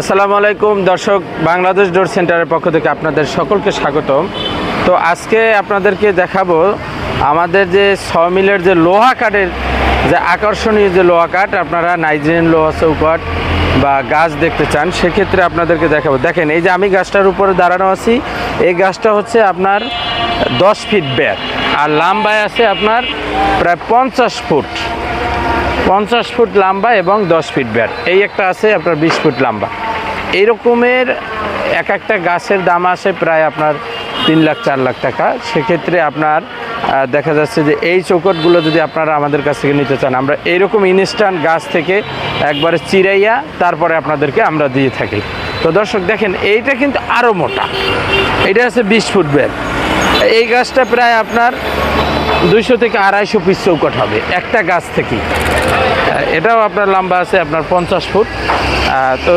আসসালামু আলাইকুম, দর্শক, বাংলাদেশ ডোর সেন্টারের পক্ষ থেকে আপনাদের সকলকে স্বাগতম। তো আজকে আপনাদেরকে দেখাবো আমাদের যে ছ মিলের যে লোহা কাঠের যে আকর্ষণীয় যে লোহা কাঠ, আপনারা নাইজেরিয়ান লোহা চৌকাঠ বা গাছ দেখতে চান, সেক্ষেত্রে আপনাদেরকে দেখাবো। দেখেন, এই যে আমি গাছটার উপরে দাঁড়ানো আছি, এই গাছটা হচ্ছে আপনার দশ ফিট ব্যাগ আর লাম্বায় আছে আপনার প্রায় পঞ্চাশ ফুট। পঞ্চাশ ফুট লম্বা এবং দশ ফিট ব্যাট এই একটা আছে আপনার বিশ ফুট লম্বা। এই রকমের এক একটা গাছের দাম আসে প্রায় আপনার তিন লাখ চার লাখ টাকা। সেক্ষেত্রে আপনার দেখা যাচ্ছে যে এই চৌকটগুলো যদি আপনারা আমাদের কাছ থেকে নিতে চান আমরা এরকম ইনস্ট্যান্ট গাছ থেকে একবারে চিরাইয়া তারপরে আপনাদেরকে আমরা দিয়ে থাকি। তো দর্শক দেখেন এইটা কিন্তু আরও মোটা। এটা আছে বিশ ফুট ব্যাট এই গাছটা প্রায় আপনার দুইশো থেকে আড়াইশো পিস চৌকট হবে একটা গাছ আহ, এটাও আপনার লম্বা আছে, আপনার পঞ্চাশ ফুট। তো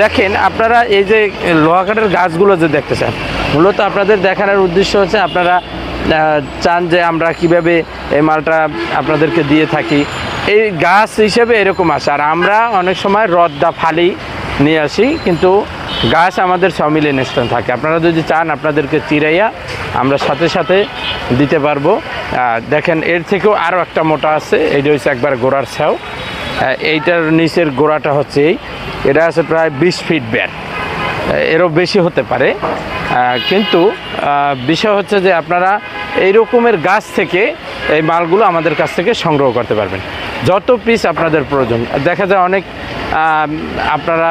দেখেন, আপনারা এই যে লোহা কাঠের গাছগুলো যে দেখতে চান মূলত আপনাদের দেখানোর উদ্দেশ্য হচ্ছে আপনারা চান যে আমরা কীভাবে এই মালটা আপনাদেরকে দিয়ে থাকি। এই গাছ হিসেবে এরকম আসে আর আমরা অনেক সময় রদ্দা ফালি নিয়ে আসি, কিন্তু গাছ আমাদের সমিল ইনস্ট্যান্ট থাকে। আপনারা যদি চান আপনাদেরকে চিরাইয়া আমরা সাথে সাথে দিতে পারব। দেখেন, এর থেকেও আরও একটা মোটা আছে, এইটা হচ্ছে একবার গোড়ার ছাও এইটার নিচের গোড়াটা হচ্ছে এই। এটা আছে প্রায় বিশ ফিট ব্যাট। এরও বেশি হতে পারে। কিন্তু বিষয় হচ্ছে যে আপনারা এই রকমের গাছ থেকে এই মালগুলো আমাদের কাছ থেকে সংগ্রহ করতে পারবেন। যত পিস আপনাদের প্রয়োজন। দেখা যায় অনেক আপনারা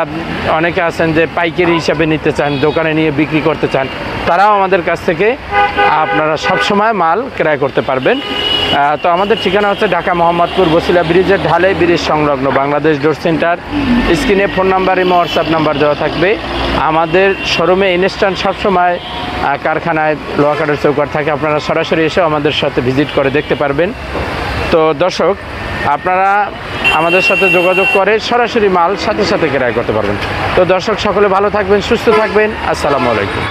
অনেকে আছেন যে পাইকারি হিসাবে নিতে চান, দোকানে নিয়ে বিক্রি করতে চান, তারাও আমাদের কাছ থেকে আপনারা সবসময় মাল ক্রয় করতে পারবেন। তো আমাদের ঠিকানা হচ্ছে ঢাকা মোহাম্মদপুর বসিলা ব্রিজের ঢালে ব্রিজ সংলগ্ন বাংলাদেশ ডোর সেন্টার। স্ক্রিনে ফোন নাম্বার এবং হোয়াটসঅ্যাপ নাম্বার দেওয়া থাকবে। আমাদের শোরুমে ইনস্ট্যান্ট সবসময় কারখানায় লোহা কাঠের চৌকাট থাকে। আপনারা সরাসরি এসে আমাদের সাথে ভিজিট করে দেখতে পারবেন। তো দর্শক, আপনারা আমাদের সাথে যোগাযোগ করে সরাসরি মাল সাথে সাথে ক্রয় করতে পারবেন। তো দর্শক, সকলে ভালো থাকবেন, সুস্থ থাকবেন। আসসালামু আলাইকুম।